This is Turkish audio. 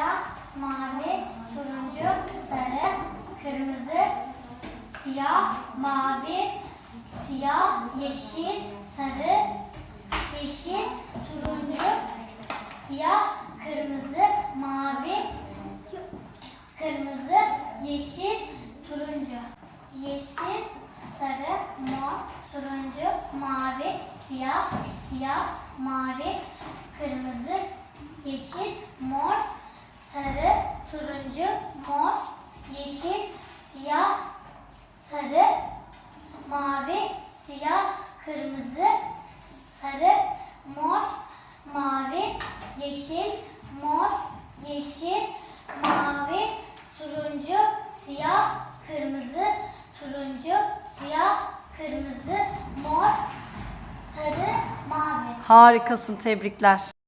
siyah, mavi, turuncu, sarı, kırmızı, siyah, mavi, siyah, yeşil, sarı, yeşil, turuncu, siyah, kırmızı, mavi, kırmızı, yeşil, turuncu. Yeşil, sarı, mor, turuncu, mavi, siyah, siyah, mavi, kırmızı, yeşil, mor, sarı, turuncu, mor, yeşil, siyah, sarı, mavi, siyah, kırmızı, sarı, mor, mavi, yeşil, mor, yeşil, mavi, turuncu, siyah, kırmızı, turuncu, siyah, kırmızı, mor, sarı, mavi. Harikasın, tebrikler.